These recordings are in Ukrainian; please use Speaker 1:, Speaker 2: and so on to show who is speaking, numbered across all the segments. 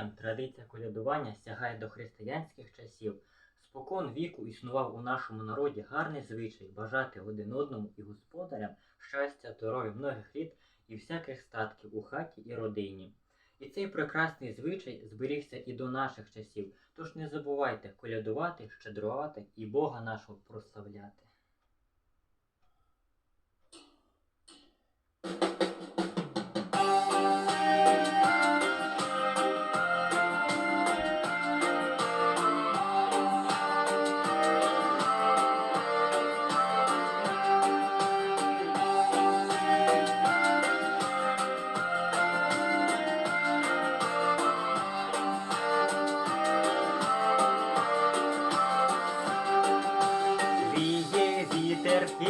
Speaker 1: поколінням традиція колядування сягає до християнських часів. Спокон віку існував у нашому народі гарний звичай бажати один одному і господарям щастя, здоров'я, многих літ і всяких статків у хаті і родині. І цей прекрасний звичай зберігся і до наших часів, тож не забувайте колядувати, щедрувати і Бога нашого прославляти.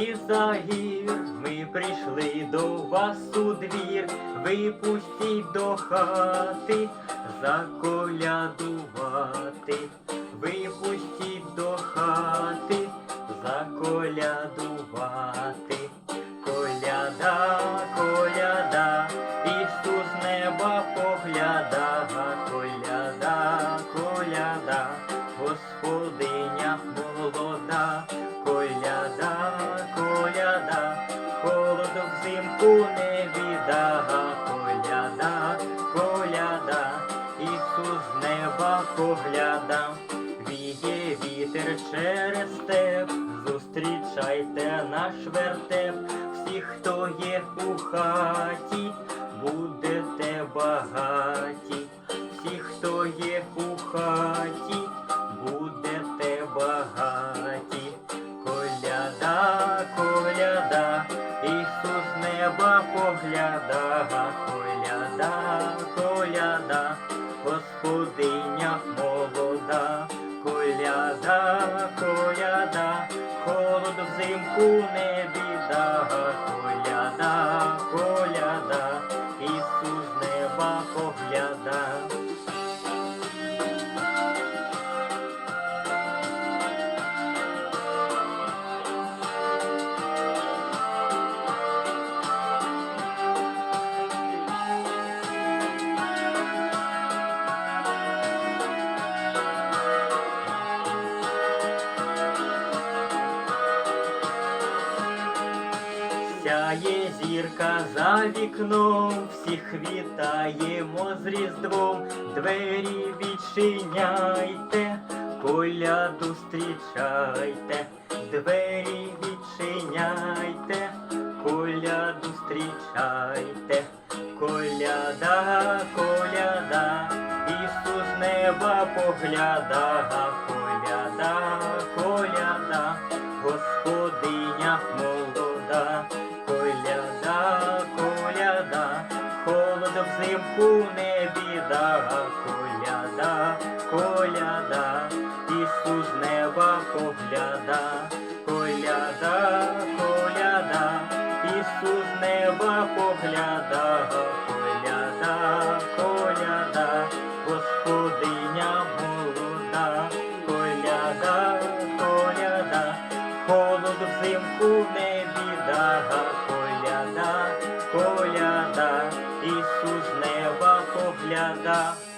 Speaker 1: Вітер із загір, ми прийшли до вас у двір, ви пустіть до хати заколядувати, ви пустіть до хати заколядувати. Коляда, коляда, Ісус неба погляда, коляда, коляда, Господиня молода, взимку не біда, коляда, коляда, Ісус з неба погляда, віє вітер через степ, зустрічайте наш вертеп, всі, хто є у хаті, будете багаті, всі, хто є у хаті, неба погляда, коляда, коляда, Господиня молода, коляда, коляда, холод взимку не Сяє зірка за вікном, всіх вітаємо з Різдвом, двері відчиняйте, коляду зустрічайте, двері відчиняйте, коляду зустрічайте, коляда, коляда, Ісус неба погляда, коляда, коляда, Господиня взимку не біда, коляда, коляда, Ісус неба погляда, коляда, коляда, Ісус неба погляда, коляда, коляда, Господиня молода, коляда, коляда, холод взимку не Yada